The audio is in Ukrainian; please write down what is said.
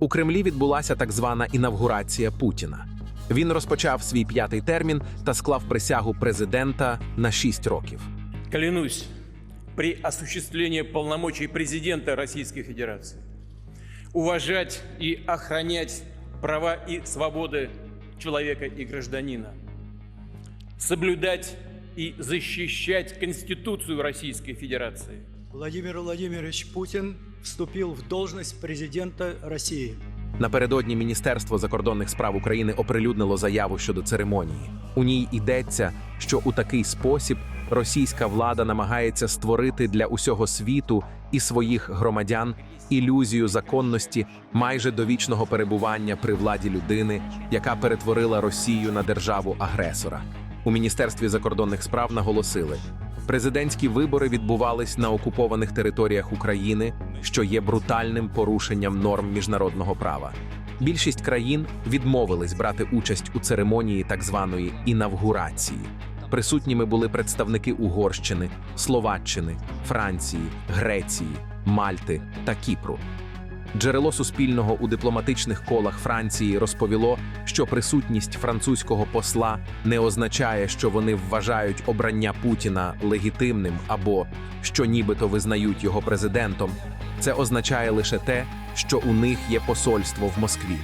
У Кремлі відбулася так звана інавгурація Путіна. Він розпочав свій п'ятий термін та склав присягу президента на шість років. Клянусь при осуществлении полномочий президента Российской Федерации уважать и охранять права и свободы человека и гражданина, соблюдать и защищать Конституцию Российской Федерации, Владимир Владимирович Путин вступил в должность президента России. Напередодні Міністерство закордонних справ України оприлюднило заяву щодо церемонії. У ній йдеться, що у такий спосіб російська влада намагається створити для усього світу і своїх громадян ілюзію законності майже довічного перебування при владі людини, яка перетворила Росію на державу агресора. У Міністерстві закордонних справ наголосили, президентські вибори відбувались на окупованих територіях України, що є брутальним порушенням норм міжнародного права. Більшість країн відмовились брати участь у церемонії так званої інавгурації. Присутніми були представники Угорщини, Словаччини, Франції, Греції, Мальти та Кіпру. Джерело Суспільного у дипломатичних колах Франції розповіло, що присутність французького посла не означає, що вони вважають обрання Путіна легітимним або що нібито визнають його президентом. Це означає лише те, що у них є посольство в Москві.